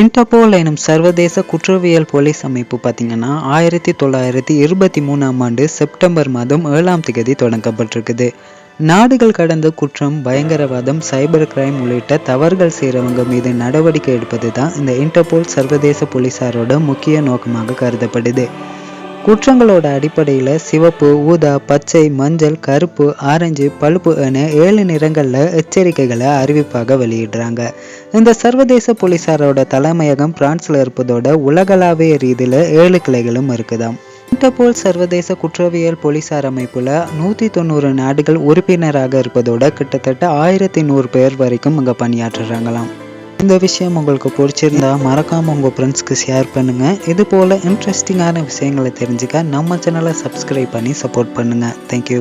Interpol எனும் சர்வதேச குற்றவியல் போலீஸ் அமைப்பு பார்த்தீங்கன்னா ஆயிரத்தி தொள்ளாயிரத்தி இருபத்தி மூணாம் ஆண்டு செப்டம்பர் மாதம் ஏழாம் தேதி தொடங்கப்பட்டிருக்குது. நாடுகள் கடந்த குற்றம் பயங்கரவாதம் சைபர் கிரைம் உள்ளிட்ட தவறுகள் செய்கிறவங்க மீது நடவடிக்கை எடுப்பது தான் இந்த இன்டர்போல் சர்வதேச போலீசாரோட முக்கிய நோக்கமாக கருதப்படுது. குற்றங்களோட அடிப்படையில் சிவப்பு ஊதா பச்சை மஞ்சள் கருப்பு ஆரஞ்சு பழுப்பு என ஏழு நிறங்களில் எச்சரிக்கைகளை அறிவிப்பாக வெளியிடுறாங்க. இந்த சர்வதேச போலீசாரோட தலைமையகம் பிரான்ஸ்ல இருப்பதோட உலகளாவிய ரீதியில் ஏழு கிளைகளும் இருக்குதாம். இன்டர்போல் சர்வதேச குற்றவியல் போலீசார் அமைப்புல நூற்றி தொண்ணூறு நாடுகள் உறுப்பினராக இருப்பதோட கிட்டத்தட்ட ஆயிரத்தி நூறு பேர் வரைக்கும் அங்கே பணியாற்றுறாங்களாம். இந்த விஷயம் உங்களுக்கு பிடிச்சிருந்தா மறக்காமல் உங்கள் ஃப்ரெண்ட்ஸ்க்கு ஷேர் பண்ணுங்கள் இது போல் இன்ட்ரெஸ்டிங்கான விஷயங்களை தெரிஞ்சுக்க நம்ம சேனலை சப்ஸ்கிரைப் பண்ணி சப்போர்ட் பண்ணுங்கள் தேங்க்யூ